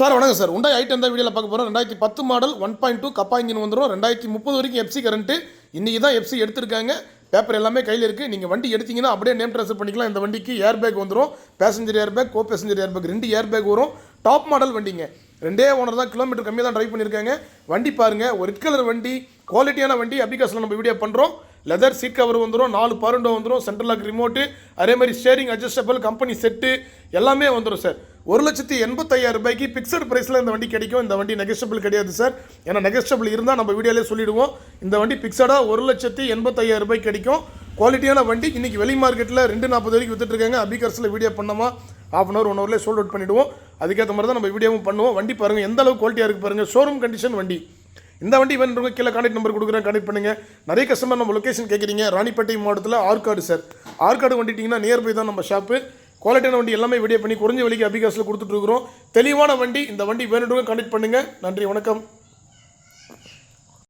Sir வணக்கம் sir. உண்டாய் item தான் வீடியோவில் பார்க்க போகிறோம் ரெண்டாயிரத்தி பத்து model one point two Kappa engine வந்துடும் ரெண்டாயிரத்தி முப்பது வரைக்கும் எஃப்சி கரண்ட்டு இன்றைக்கி தான் எஃப்சி எடுத்திருக்காங்க. பேப்பர் எல்லாமே கையில் இருக்குது நீங்கள் வண்டி எடுத்தீங்கன்னா அப்படியே நேம் ட்ரான்ஸ்ஃபர் பண்ணிக்கலாம். இந்த வண்டிக்கு ஏர் பேக் வந்துடும் passenger air bag co passenger air bag ரெண்டு ஏர் பேக் வரும். டாப் மாடல் வண்டிங்க. ரெண்டே ஓனர் தான் கிலோமீட்டர் கம்மியாக தான் ட்ரைவ் பண்ணியிருக்காங்க வண்டி பாருங்கள் ஒரு ரெட் கலர் வண்டி குவாலிட்டியான வண்டி. அபிகாஸில் நம்ம வீடியோ பண்ணுறோம் லெதர் சீட் கவர் வந்துடும் நாலு பருண்டோ வந்துடும் சென்ட்ரல் லாக் ரிமோட்டு அதே மாதிரி ஸ்டேரிங் அட்ஜஸ்டபிள் கம்பெனி செட்டு எல்லாமே வந்துடும் சார் ஒரு லட்சத்தி எண்பத்தையாயிரம் ரூபாய்க்கு பிக்சட் ப்ரைஸில் இந்த வண்டி கிடைக்கும். இந்த வண்டி நெகஸ்டபிள் கிடையாது சார் ஏன்னா நெகஸ்டபிள் இருந்தால் நம்ம வீடியோலேயே சொல்லிவிடுவோம் இந்த வண்டி பிக்சடாக ஒரு லட்சத்தி எண்பத்தையாயிரம் ரூபாய்க்கு கிடைக்கும். குவாலிட்டியான வண்டி இன்றைக்கி வெளி மார்க்கெட்டில் ரெண்டு நாற்பது வரைக்கும் விற்றுட்ருக்காங்க அபிகர்ஸில் வீடியோ பண்ணோமா? ஹாஃப் அன் ஹவர் ஒன் ஹவர்லேயே சோல்ட் அவுட் பண்ணிவிடுவோம் அதுக்கேற்ற மாதிரி தான் நம்ம வீடியோவும் பண்ணுவோம். வண்டி பாருங்கள் எந்த அளவுக்கு குவாலிட்டியாக இருக்குது பாருங்கள் ஷோரூம் கண்டிஷன் வண்டி. இந்த வண்டி வேணுன்றவங்க கீழே கான்டாக்ட் நம்பர் கொடுக்குறேன். கான்டாக்ட் பண்ணுங்கள் நிறைய கஸ்டமர் நம்ம லொக்கேஷன் கேட்குறீங்க ராணிப்பேட்டை மாவட்டத்தில் ஆற்காடு சார் ஆற்காடு வந்துட்டிங்கன்னா நியர்பை தான் நம்ம ஷாப்பு குவாலிட்டியான வண்டி எல்லாமே வீடியோ பண்ணி குறைஞ்ச விலைக்கு அபிகாஸில் கொடுத்துட்ருக்குறோம் தெளிவான வண்டி இந்த வண்டி வேணுன்றவங்க கனெக்ட் பண்ணுங்கள் நன்றி வணக்கம்.